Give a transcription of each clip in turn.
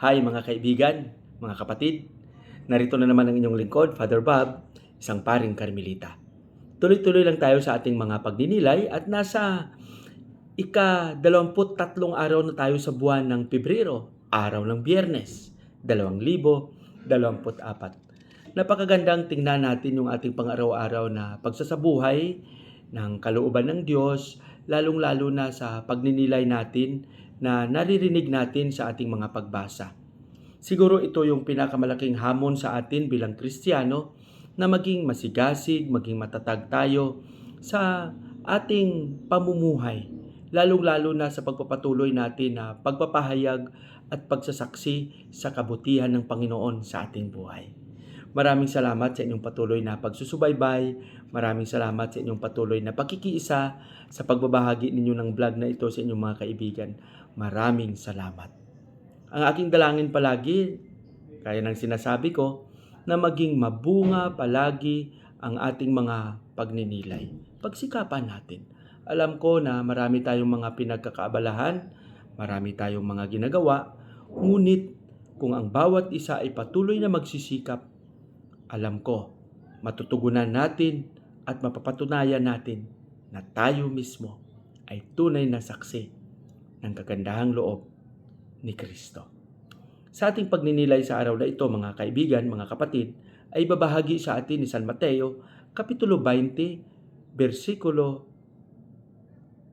Hi mga kaibigan, mga kapatid. Narito na naman ang inyong lingkod, Father Bob, isang paring Karmelita. Tuloy-tuloy lang tayo sa ating mga pagninilay at nasa ika-23 araw na tayo sa buwan ng Pebrero, araw ng Biyernes, 2024. Napakagandang tingnan natin yung ating pang-araw-araw na pagsasabuhay ng kalooban ng Diyos, lalong-lalo na sa pagninilay natin na naririnig natin sa ating mga pagbasa. Siguro ito yung pinakamalaking hamon sa atin bilang Kristiyano na maging masigasig, maging matatag tayo sa ating pamumuhay, lalong-lalo na sa pagpapatuloy natin na pagpapahayag at pagsasaksi sa kabutihan ng Panginoon sa ating buhay. Maraming salamat sa inyong patuloy na pagsusubaybay. Maraming salamat sa inyong patuloy na pakikiisa sa pagbabahagi ninyo ng vlog na ito sa inyong mga kaibigan. Maraming salamat. Ang aking dalangin palagi, kaya ng sinasabi ko, na maging mabunga palagi ang ating mga pagninilay. Pagsikapan natin. Alam ko na marami tayong mga pinagkakaabalahan, marami tayong mga ginagawa, ngunit kung ang bawat isa ay patuloy na magsisikap, alam ko, matutugunan natin at mapapatunayan natin na tayo mismo ay tunay na saksi ng kagandahang loob ni Kristo. Sa ating pagninilay sa araw na ito, mga kaibigan, mga kapatid, ay babahagi sa atin ni San Mateo, Kapitulo 20, versikulo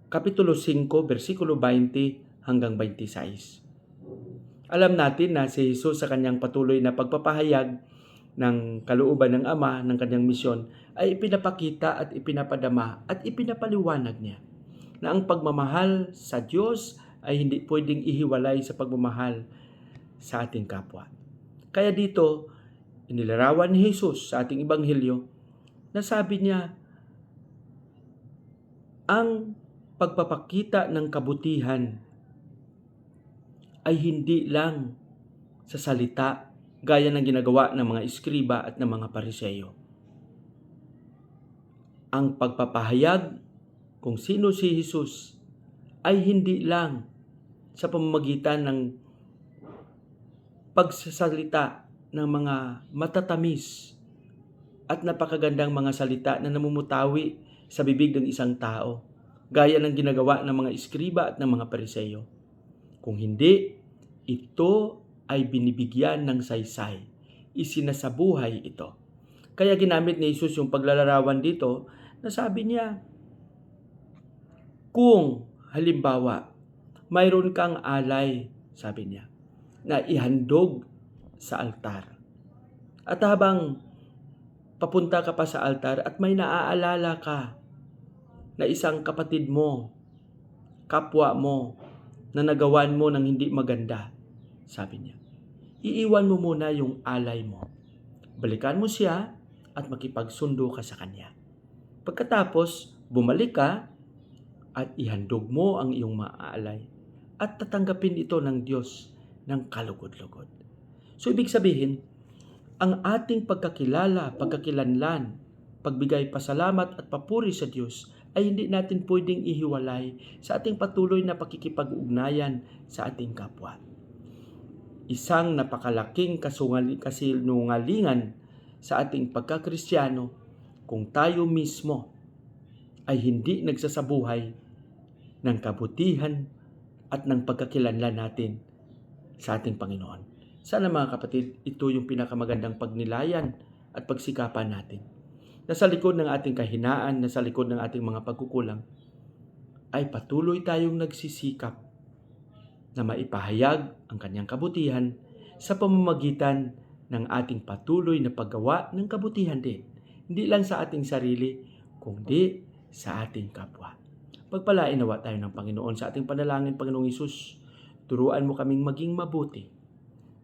Kapitulo 5, versikulo 20 hanggang 26. Alam natin na si Jesus sa kanyang patuloy na pagpapahayag ng kalooban ng Ama ng kanyang misyon ay ipinapakita at ipinapadama at ipinapaliwanag niya na ang pagmamahal sa Diyos ay hindi pwedeng ihiwalay sa pagmamahal sa ating kapwa. Kaya dito, inilarawan ni Jesus sa ating Ebanghelyo na sabi niya, ang pagpapakita ng kabutihan ay hindi lang sa salita gaya ng ginagawa ng mga iskriba at ng mga pariseyo. Ang pagpapahayag kung sino si Jesus ay hindi lang sa pamamagitan ng pagsasalita ng mga matatamis at napakagandang mga salita na namumutawi sa bibig ng isang tao, gaya ng ginagawa ng mga iskriba at ng mga pariseyo. Kung hindi, ito ay binibigyan ng saysay. Isinasabuhay ito. Kaya ginamit ni Jesus yung paglalarawan dito na sabi niya, kung halimbawa, mayroon kang alay, sabi niya, na ihandog sa altar. At habang papunta ka pa sa altar at may naaalala ka na isang kapatid mo, kapwa mo, na nagawan mo ng hindi maganda, sabi niya. Iiwan mo muna yung alay mo. Balikan mo siya at makipagsundo ka sa kanya. Pagkatapos, bumalik ka at ihandog mo ang iyong maaalay at tatanggapin ito ng Diyos ng kalugod-lugod. So, ibig sabihin, ang ating pagkakilala, pagkakilanlan, pagbigay pasalamat at papuri sa Diyos ay hindi natin pwedeng ihiwalay sa ating patuloy na pakikipag-ugnayan sa ating kapwa. Isang napakalaking kasinungalingan sa ating pagkakristyano kung tayo mismo ay hindi nagsasabuhay ng kabutihan at ng pagkakilanlan natin sa ating Panginoon. Sana mga kapatid, ito yung pinakamagandang pagnilayan at pagsikapan natin. Nasa likod ng ating kahinaan, nasa likod ng ating mga pagkukulang, ay patuloy tayong nagsisikap na maipahayag ang kanyang kabutihan sa pamamagitan ng ating patuloy na paggawa ng kabutihan din. Hindi lang sa ating sarili, kundi sa ating kapwa. Pagpalain nawa tayo ng Panginoon sa ating panalangin, Panginoong Isus. Turuan mo kaming maging mabuti.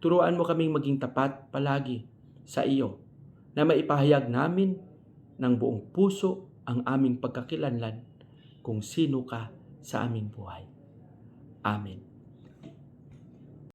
Turuan mo kaming maging tapat palagi sa iyo na maipahayag namin ng buong puso ang aming pagkakilanlan kung sino ka sa aming buhay. Amen.